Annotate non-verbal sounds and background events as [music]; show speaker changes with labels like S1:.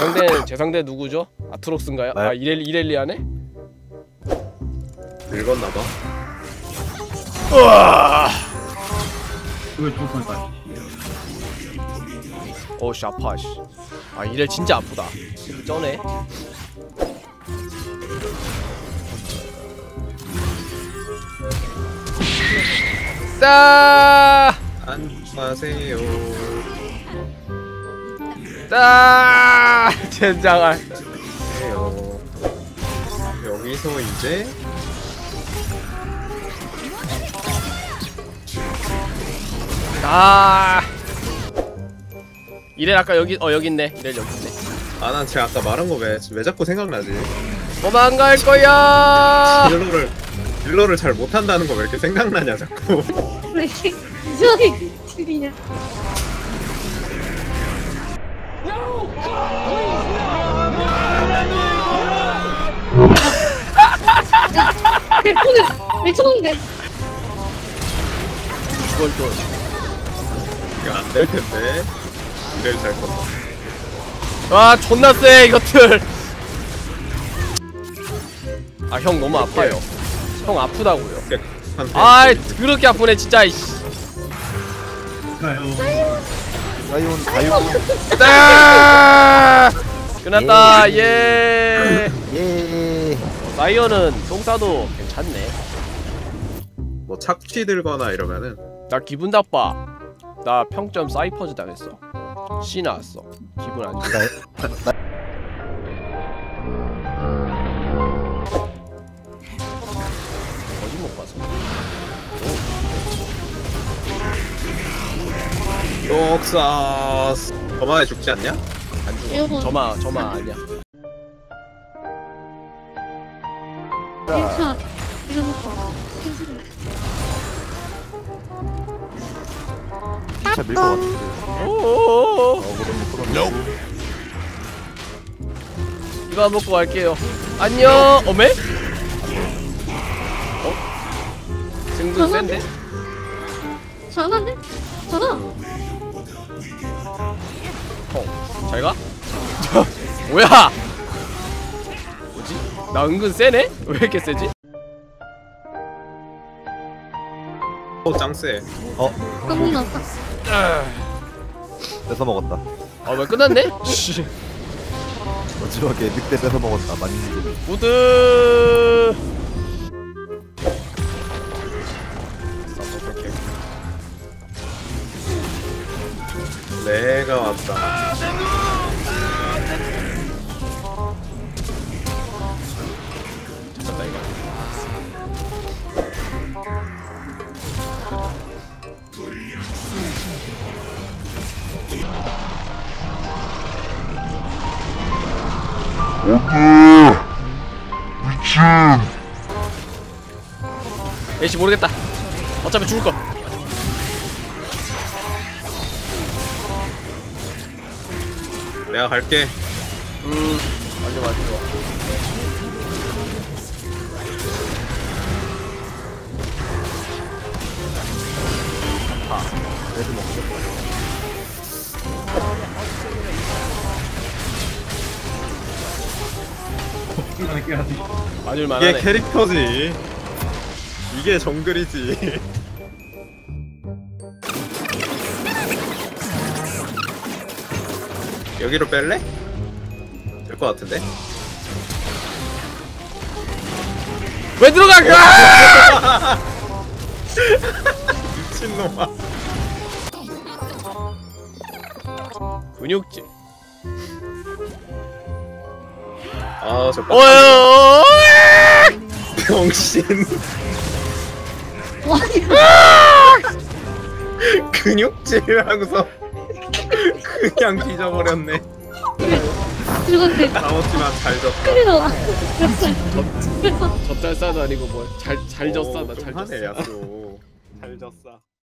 S1: 상대 제 상대 누구죠? 아트록스인가요?
S2: 네.
S1: 아 이렐 이렐리아네?
S3: 늙었나봐
S4: 그걸 좀 볼까요?
S1: 어씨 아파 씨. 아 이렐 진짜 아프다. 쩌네. 따!
S3: 안녕하세요
S1: 따! 젠장할.
S3: 여기서 이제
S1: 아! 이렐 아까 여기 어 여기 있네. 이렐 여기 있네.
S3: 아 난 제가 아까 말한 거왜왜 자꾸 생각나지
S1: 도망갈 거야.
S3: 딜러를 딜러를 잘 못한다는 거 왜 이렇게 생각나냐 자꾸
S5: 왜 이렇게 이상하게 들리냐? 대포는 왜 쳐놓는데?
S1: 이걸 또
S3: 이거 안 될 텐데 이를 잘 건다
S1: 와 존나 세 이것들 아 형 너무 아파요 형 아프다고요 아이 그렇게 아프네 진짜 이씨
S4: 가요.
S2: 라이온 가요
S1: 따! 끝났다. 예.
S2: 예.
S1: 사이언은 똥 싸도 괜찮네.
S3: 뭐 착취 들거나 이러면은
S1: 나 기분 나빠. 나 평점 사이퍼즈 당했어. C 나왔어. 기분 안 좋아. [laughs] 어디 못 가서
S3: 욕사스 저만에 죽지 않냐?
S1: 안 죽어
S5: 여러분.
S1: 저마 저마 아니야
S5: 괜찮아. 이거 놓고.
S2: 진짜 밀것 같은데
S1: 오오오오
S2: 어
S1: 이거 안 먹고 갈게요. 안녕. 어메? 어? 생선 센데?
S5: 잘하네? 잘하.
S1: 어. 잘 가? [laughs] 뭐야? 뭐지? 나 은근 세네? 왜 이렇게 세지?
S3: 어 짱세
S2: 어
S5: 까먹 났다.
S2: 뺏어 먹었다
S1: 아, 왜 끝났네? [laughs] 씨.
S2: 마지막에 늑대 뺏어 먹었다 많이
S1: 우드.
S3: 내가 왔다
S1: 찾았다 이거. 에이씨 모르겠다. 어차피 죽을 거.
S3: 내가 갈게
S1: 음, 완전 완전 좋아.
S2: 애들 먹고
S4: 이거 깨야지.
S1: 맞을
S3: 이게
S1: 만하네.
S3: 캐릭터지 이게 정글이지 [laughs] 여기로 뺄래? 될 것 같은데?
S1: 왜 들어가? 아! [laughs]
S3: 미친놈아
S1: 근육질.
S3: 아저
S1: 어여.
S3: 병신
S5: 와, 이거 [laughs]
S3: 근육질 하고서 그냥 뒤져버렸네
S5: 즐거운데.
S3: 나머지만 잘 졌다
S5: 큰일 나. 그랬어. 그래서
S1: 젖잘 싸도 아니고 뭐 잘 잘 졌어 나잘
S3: 좀
S1: 졌어.
S3: 잘 졌어